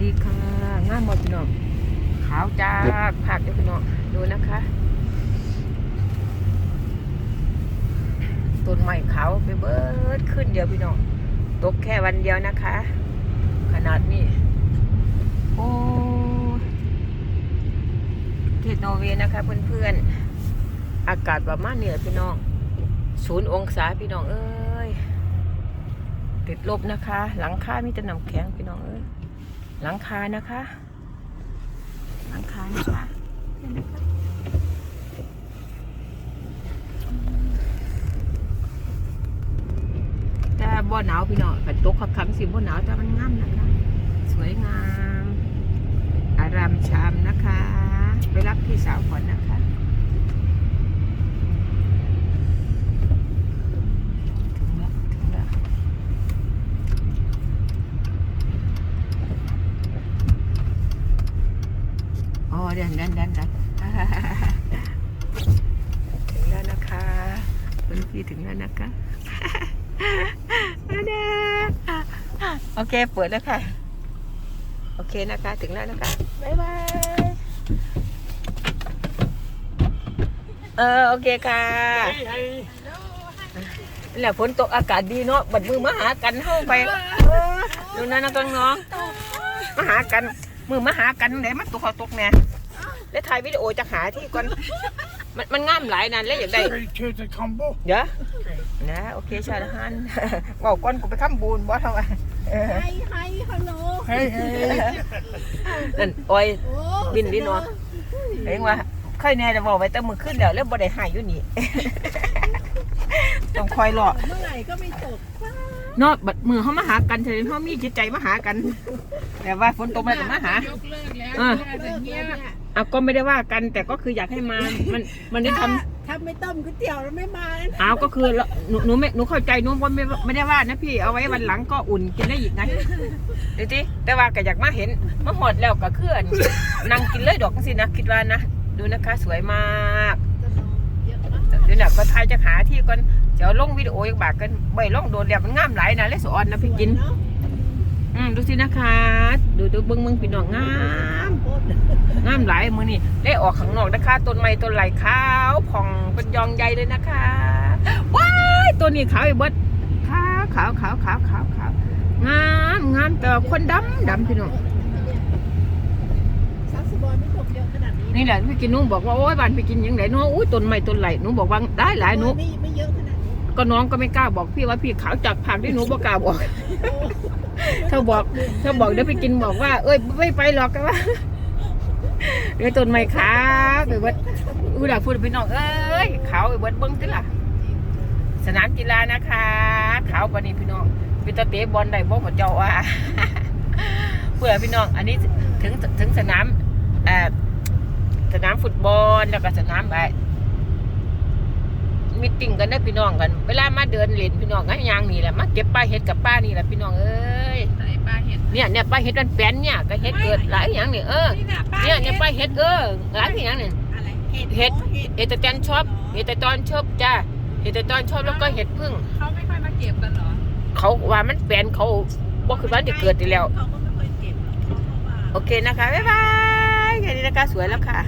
ดีค่ะงามหมดพี่น้องขาวจากผักเด้อพี่น้องดูนะคะต้นไม้ขาวไปเบิดขึ้นเดียวพี่น้องตกแค่วันเดียวนะคะ ขนาดนี้โอ้เทศนอร์เวย์นะคะ เพื่อนๆ อากาศประมาณนี้แหละพี่น้องศูนย์องศาพี่น้องเอ้ยติดลบนะคะ หลังคามีแต่น้ำแข็งพี่น้องเอ้ย หลังคานะคะ หลังคานะคะนี่นะคะแต่บ่หนาวพี่น้องแต่ตกขับคำสิบ่หนาวแต่มันงามนะคะ สวยงาม อารามชามนะคะ ไปรับพี่สาวก่อนนะคะ ถึงแล้วถึงแล้ว อ๋อ เดินเดินเดินเดินถึงแล้วนะคะคุณพี่ถึงแล้วนะคะอันเด้อโอเคเปิดแล้วค่ะ โอเคนะคะ ถึงแล้วนะคะ บ๊ายบาย เออ โอเคค่ะนี่แหละฝนตกอากาศดีเนาะ บัดมือมาหากันเข้าไปเออดูนะนะน้องๆมาหากัน มือมาหากันไหนมันตกเขาตกแน่แล้ว ถ่ายวิดีโอจะหาที่ก่อน มันมันง่ามหลายนานแล้วอยากได้ Straight to the combo. เดี๋ยวนะโอเคชาละฮันบอกก่อนกูไปค้ำบูนบ่ทำไมเออ Hej, hej, hallå! Hej, hej. นั่นโอ้ย Åh, Vin đi nå. เห็นว่าค่อยแน่จะบอกไว้แต่มือขึ้นแล้วแล้วบ่ได้หายอยู่นี่ ต้องคอยรอเมื่อไหร่ก็ไม่ตกฟ้าเนาะบัดมือเขามาหากันเฉยเขามีจิตใจมาหากัน แต่ว่าฝนตกมาก็มาหายกเลิกแล้วอะเลิกแล้วเนี่ย อะก็ไม่ได้ว่ากันแต่ก็คืออยากให้มา มันมันได้ทำ ถ้าถ้าไม่ต้มก๋วยเตี๋ยวแล้วไม่มานะเอาก็คือเราหนูหนูไม่หนูเข้าใจหนูว่าไม่ไม่ได้ว่านะพี่เอาไว้วันหลังก็อุ่นกินได้อีกไงเดี๋ยวทีแต่ว่าก็อยากมาเห็นมาหอดแล้วก็คืออันนั่งกินเลยดอกสินะคิดว่านะดูนะคะสวยมากเยอะมากเดี๋ยวน่ะก็ทายจะหาที่ก่อนเดี๋ยวลงวิดีโออีกบากกันใบลงโดนแล้วมันงามหลายนะเลยสอนนะพี่กินเนาะ อืมดูสินะคะ ดูดูเบิ้งเบิ้งพี่น้องงามโคตรงามหลายมือนี่ได้ออกข้างนอกนะคะต้นไม้ต้นไหลขาวผ่องเป็นยองใหญ่เลยนะคะว้ายตัวนี้ขาวอีกเบิดขาวขาวขาวขาวขาวขาวงามงามแต่ว่าคนดำดำพี่น้องซักสบอยไม่ตกเยอะขนาดนี้นี่แหละพี่กินหนุ่บอกว่าโอ้ยบ้านพี่กินยังไงเนาะอุ้ยต้นไม้ต้นไหลหนูบอกว่าได้หลายหนูไม่ไม่เยอะขนาดนี้ ก็น้องก็ไม่กล้าบอกพี่ว่าพี่ขาวจากผักที่หนูบอกกล้าบอก ถ้าบอกถ้าบอกเดี๋ยวพี่กินบอกว่า เอ้ยไม่ไปหรอกกันว่าเดี๋ยวต้นไม้ขาไปเบิดอุ้ยหลักพูดพี่น้องเอ้ยขาวไปเบิดเบิ้งติล่ะ สนามกีฬานะคะขาวปานนี้พี่น้องพี่ตะเตะบอลได้บ่หมดเจ้าว่าเพื่อพี่น้อง อันนี้ถึงถึงสนามเอ่อสนามฟุตบอลแล้วก็สนามไอ้ ตติ้งกันได้พี่น้องกัน เวลามาเดินเล่นพี่น้องก็ยางนี่แหละมาเก็บป้าเห็ดกับป้านี่แหละพี่น้องเอ้ยใส่ปลาเห็ดเนี่ยเนี่ยป้าเห็ดมันแป้นเนี่ยก็เห็ดเกิดหลายอย่างเนี่ยเออนี่นะปลาเนี่ยเนี่ยป้าเห็ดเออหลายอย่างเนี่ย อะไรเห็ดเห็ดเห็ดแต่ตอนชอบเห็ดแต่ตอนชอบจ้าเห็ดแต่ตอนชอบแล้วก็เห็ดพึ่ง เขาไม่ค่อยมาเก็บกันเหรอเขาว่ามันแปลนเขาบอกคือว่าจะเกิดอยู่แล้ว เขาก็ไม่ค่อยเก็บหรอกเขาก็ว่า โอเคนะคะ บ๊ายบายแค่นี้นะคะสวยแล้วค่ะ